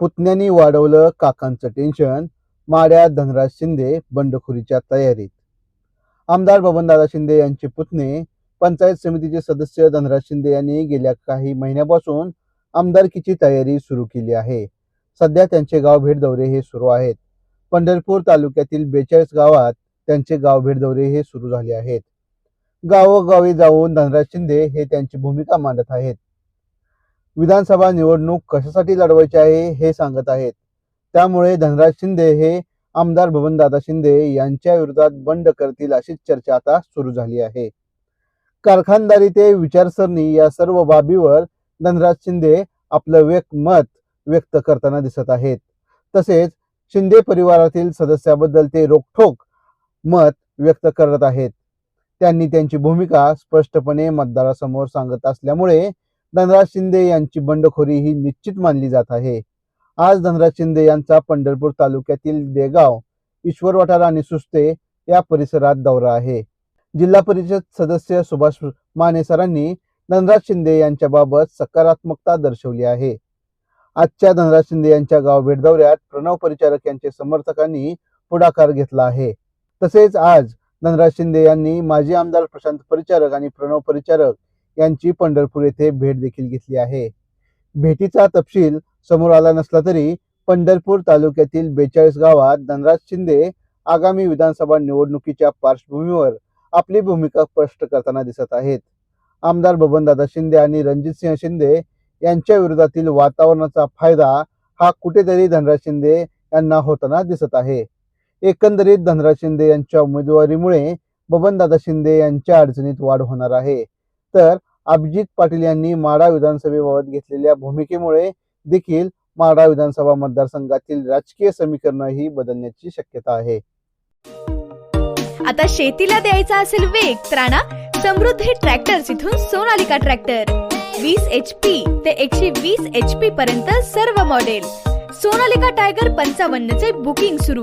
पुतण्यांनी वाढवलं काकांचं टेन्शन माड्या धनराज शिंदे बंडखोरीच्या तयारीत. आमदार बबनदादा शिंदे यांचे पुतणे पंचायत समितीचे सदस्य धनराज शिंदे यांनी गेल्या काही महिन्यापासून आमदारकीची तयारी सुरू केली आहे. सध्या त्यांचे गाव भेट दौरे हे सुरू आहेत. पंढरपूर तालुक्यातील बेचाळीस गावात त्यांचे गाव भेट दौरे हे सुरू झाले आहेत. गावोगावी जाऊन धनराज शिंदे हे त्यांची भूमिका मांडत आहेत. विधानसभा निवडणूक कशासाठी लढवायची आहे हे सांगत आहेत. त्यामुळे धनराज शिंदे हे आमदार भवनदादा शिंदे यांच्या विरोधात बंड करतील अशीच चर्चा आता सुरू झाली आहे. कारखानदारी ते विचारसरणी या सर्व बाबीवर धनराज शिंदे आपलं व्यक्त मत व्यक्त करताना दिसत आहेत. तसेच शिंदे परिवारातील सदस्याबद्दल ते रोखोक मत व्यक्त करत आहेत. त्यांनी त्यांची भूमिका स्पष्टपणे मतदारासमोर सांगत असल्यामुळे धनराज शिंदे यांची बंडखोरी ही निश्चित मानली जात आहे. आज धनराज शिंदे यांचा पंढरपूर तालुक्यातील देगाव ईश्वर वाठार आणि सुस्ते या परिसरात दौरा आहे. जिल्हा परिषद सदस्य सुभाष माने सरांनी धनराज शिंदे यांच्याबाबत सकारात्मकता दर्शवली आहे. आजच्या धनराज शिंदे यांच्या गाव भेट दौऱ्यात प्रणव परिचारक यांचे समर्थकांनी पुढाकार घेतला आहे. तसेच आज धनराज शिंदे यांनी माजी आमदार प्रशांत परिचारक आणि प्रणव परिचारक यांची पंढरपूर येथे भेट देखील घेतली आहे. भेटीचा तपशील समोर आला नसला तरी पंढरपूर तालुक्यातील बेचाळीस गावात धनराज शिंदे आगामी विधानसभा निवडणुकीच्या पार्श्वभूमीवर आपली भूमिका स्पष्ट करताना दिसत आहेत. आमदार बबनदादा शिंदे आणि रणजितसिंह शिंदे यांच्या विरोधातील वातावरणाचा फायदा हा कुठेतरी धनराज शिंदे यांना होताना दिसत आहे. एकंदरीत धनराज शिंदे यांच्या उमेदवारीमुळे बबनदादा शिंदे यांच्या अडचणीत वाढ होणार आहे. तर अभिजित पाटील यांनी माडा विधानसभेबाबत घेतलेल्या भूमिकेमुळे देखील माडा विधानसभा मतदारसंघातील राजकीय समीकरण ही बदलण्याची शक्यता आहे. आता शेतीला द्यायचा असेल वेग तर समृद्धी ट्रॅक्टर्स इथून सोनालिका ट्रॅक्टर. वीस एच पी ते एकशे वीस एच पी पर्यंत सर्व मॉडेल सोनालिका टायगर पंचावन्न चे बुकिंग सुरू.